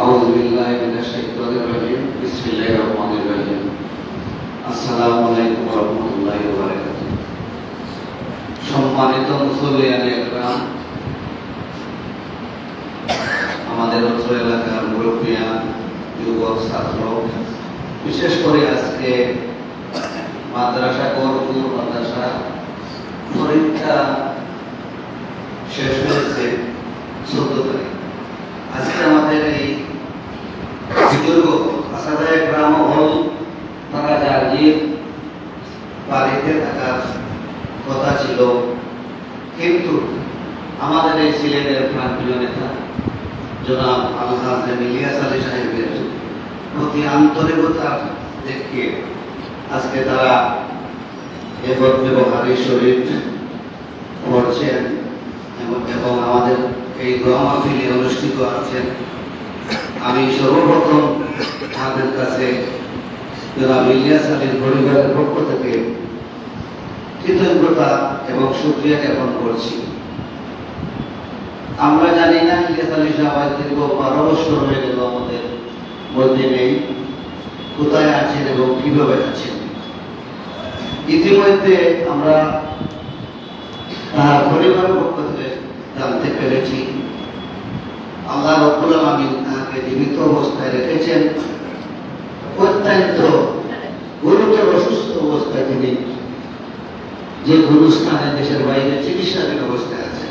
أعوذ بالله من الشيطان الرجيم بسم الله الرحمن الرحيم السلام عليكم ورحمة الله وبركاته সম্মানিত মুসলিয়ান একরাম আমাদের অত্র এলাকার মুরব্বিয়ান যুবক ছাত্র বিশেষ করে আজকে মাদ্রাসা করপুর মাদ্রাসা পরীক্ষা আমাদের এই সিলেটের প্রাণপ্রিয় নেতা জনাব আল্লাহ ইলিয়াস আলী সাহেবের প্রতি আন্তরিকতা দেখিয়ে আজকে তারা এবার ব্যবহারের শরীর করছেন এবং এবং আমাদের এই দোয়া অনুষ্ঠিত আছেন। আমি সর্বপ্রথম তাদের কাছে জনাব ইলিয়াস আলীর পরিবারের পক্ষ থেকে কৃতজ্ঞতা এবং সুক্রিয়া জ্ঞাপন করছি। আমরা জানি না আলী সাহেব দীর্ঘ বারো হয়ে গেল আমাদের মধ্যে নেই। কোথায় আছেন এবং কীভাবে আছেন? ইতিমধ্যে আমরা তার পরিবারের পক্ষ থেকে জানতে পেরেছি। আল্লাহ রব্বুল আলামিন তাকে জীবিত অবস্থায় রেখেছেন। অত্যন্ত গুরুতর অসুস্থ অবস্থায় তিনি যে গুরুস্থানে দেশের বাইরে চিকিৎসাধীন অবস্থায় আছেন।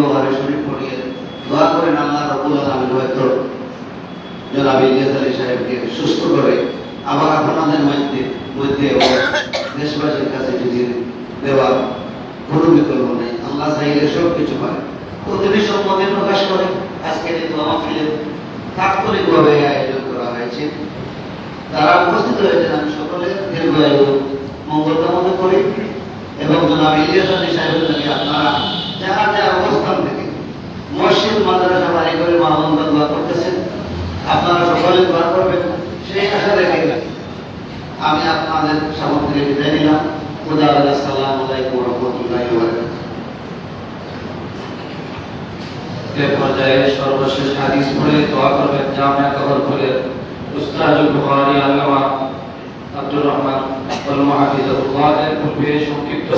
বহারি শরীফ পড়িয়ে দোয়া করেন, আল্লাহ রবুল আলমী হয়তো জনাব ইলিয়াস সাহেবকে সুস্থ করে আবার আপনাদের মধ্যে মধ্যে দেশবাসীর কাছে যদি দেওয়ার কোনো বিকল্প নেই, আল্লাহ চাইলে সব কিছু পারে তো তিনি প্রকাশ করে, আজকে কিন্তু আমাকে তাৎক্ষণিকভাবে এই আয়োজন করা হয়েছে, তারা উপস্থিত হয়েছেন, আমি সকলের দীর্ঘায়ু মঙ্গল কামনা করি এবং জনাব ইলিয়াস আলী সাহেবের আপনারা যারা যারা অবস্থান থেকে মসজিদ, মাদ্রাসা করে মাহমুদা দোয়া করতেছেন। আপনারা সকলে দোয়া করবেন, সেই আশা রেখে আমি আপনাদের সামগ্রী বিদায় নিলাম। খুদা আলাইকুম রহমতুল্লাহি এ পর্যায়ে সর্বশেষ হাদিস পড়ে দোয়া করবেন জামিয়া কবর করে উস্তাদুল বুখারী আল্লামা আব্দুর রহমান মুহাফিজাতুল্লাহ এর পূর্বে সংক্ষিপ্ত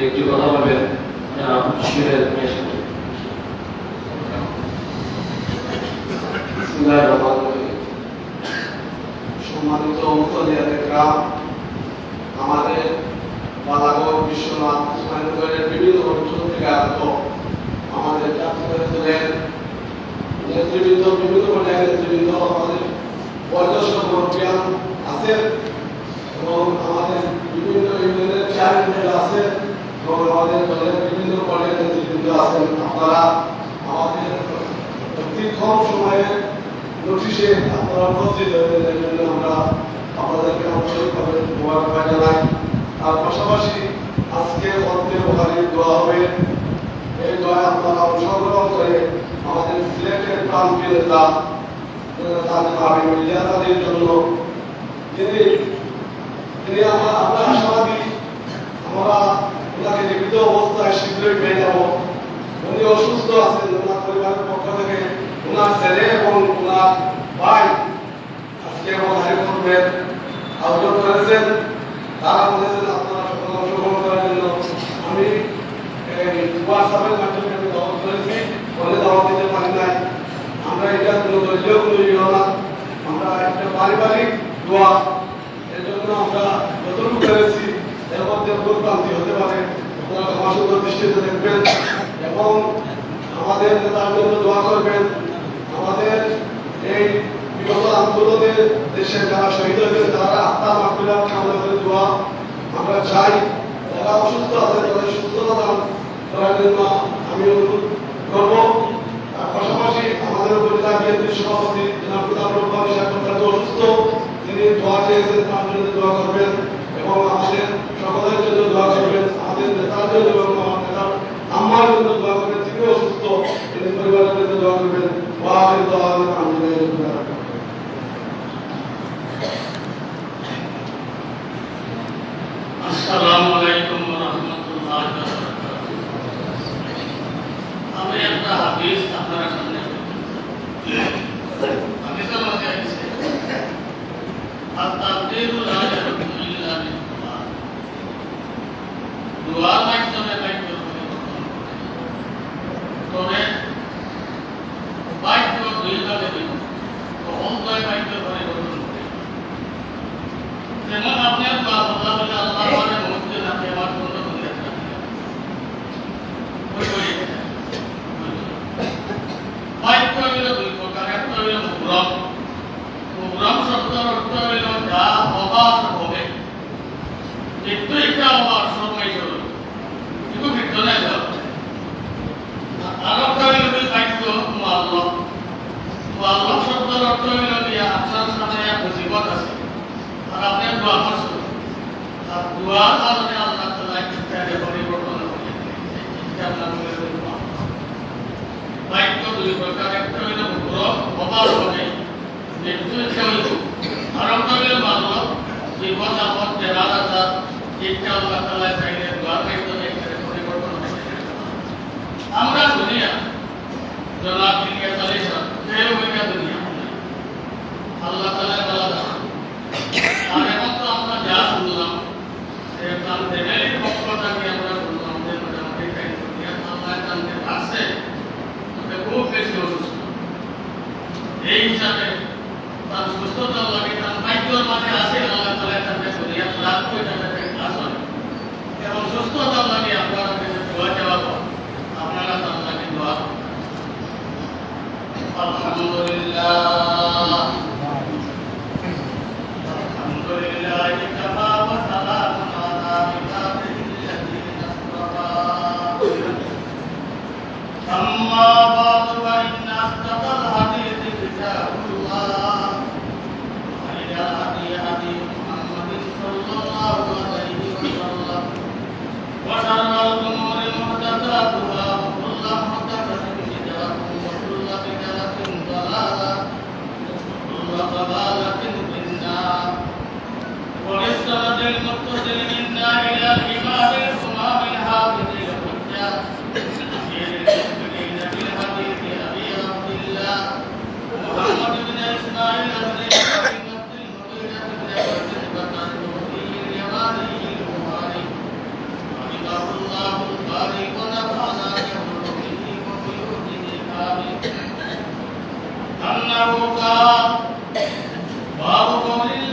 একটি কথা বলবেন। সম্মানিত আমাদের বালাগঞ্জ বিশ্বনাথ বিভিন্ন অঞ্চল থেকে আগত আমাদের জাতীয় দলের নেতৃবৃন্দ বিভিন্ন পর্যায়ের নেতৃবৃন্দ আমাদের বয়োজ্যেষ্ঠ আছেন এবং আমাদের বিভিন্ন ইউনিয়নের চেয়ারম্যান আছেন আমাদের বিভিন্ন পর্যায়ের নেতৃবৃন্দ আপনারা আমাদের দীর্ঘম সময়ে নোটিশে আপনারা উপস্থিত হয়েছেন জন্য আমরা আপনাদেরকে আন্তরিকভাবে মোবারকবাদ পাশাপাশি আজকে অন্তের ওখানে দোয়া এই দোয়ায় আপনারা অংশগ্রহণ করে আমাদের সিলেটের প্রান্তীয় নেতা তাদের জন্য তিনি আমরা আমরা আশাবাদী আমরা ওনাকে জীবিত অবস্থায় শীঘ্রই পেয়ে যাব উনি অসুস্থ আছেন ওনার পরিবারের পক্ষ থেকে ওনার ছেলে এবং ওনার ভাই আজকে আমাদের করবেন আয়োজন করেছেন তারা বলেছেন আপনারা সকল অংশগ্রহণ করার জন্য আমি এই হোয়াটসঅ্যাপের মাধ্যমে আমি দাওয়াত করেছি বলে দাওয়াত দিতে পারি নাই আমরা এটা কোনো দলীয় কোনো ইয়ে না আমরা একটা পারিবারিক দোয়া এর জন্য আমরা যতটুকু পেরেছি এর মধ্যে ভুল ক্রান্তি হতে পারে আপনারা দৃষ্টিতে দেখবেন এবং আমাদের নেতার জন্য দোয়া করবেন। আমাদের এই বিগত আন্দোলনে দেশের যারা শহীদ হয়েছেন তারা আত্মা মাফিরা কামনা করে দোয়া আমরা চাই। যারা অসুস্থ আছে, তাদের সুস্থতা দান করার জন্য আমি অনুরোধ করব। তার পাশাপাশি আমাদের উপজেলা বিএনপির সভাপতি, জনাব প্রতাপ অসুস্থ, তিনি দোয়া চেয়েছেন, তার জন্য দোয়া করবেন এবং আমাদের সকলের জন্য দোয়া করবেন আমাদের নেতার জন্য এবং আমার নেতার আম্মার জন্য দোয়া করবেন তিনি অসুস্থ তিনি দোয়া দোয়া আমি একটা হাদিস আপনার সামনে দোয়ার মাধ্যমে বাক্য পরিবর্তন করে তবে বাক্য দুই ভাগে বিভক্ত কখন দুই বাক্য পরিবর্তন করে যেমন আপনার বা আল্লাহ বলে আল্লাহ বলে মসজিদ আছে আমার কোন দুনিয়া থাকে ওই ওই বাক্য হইল দুই প্রকার একটা হইল মুগ্রম মুগ্রম শব্দের অর্থ হইল যা হবার হবে একটু একটা হবার সময় হল কিন্তু ভিতরে যাও আর একটা হইল দুই বাক্য মুআল্লাহ মুআল্লাহ শব্দের অর্থ হইল যে আপনার সামনে এক মুসিবত আছে আর আপনি দোয়া আর দোয়ার কারণে আল্লাহ তাআলা ইত্যাদি পরিবর্তন মনে বাক্য দুই প্রকার। একটা হইল একটু ইচ্ছা হইল আর একটা হইল আমরা দুনিয়া জনাব ইলিয়াস আলাইহিস সালাম এই ওইটা দুনিয়া আল্লাহ তাআলা বলা যায় আর এখন তো আমরা যা শুনলাম সে তার দেবের পক্ষটাকে আমরা শুনলাম যে মোটামুটি খাই দুনিয়া আল্লাহ জানতে পারছে তবে খুব বেশি অসুস্থ এই তার সুস্থতা লাগে, তার ভাগ্যর মাঝে আছে আল্লাহ তাআলা তাকে দুনিয়া প্রাপ্ত হয়ে যাবে আসল এবং সুস্থতা লাগে, আপনারা কাছে দোয়া চাওয়া আপনারা তার লাগে দোয়া। আলহামদুলিল্লাহ। أنه قال باب قول الله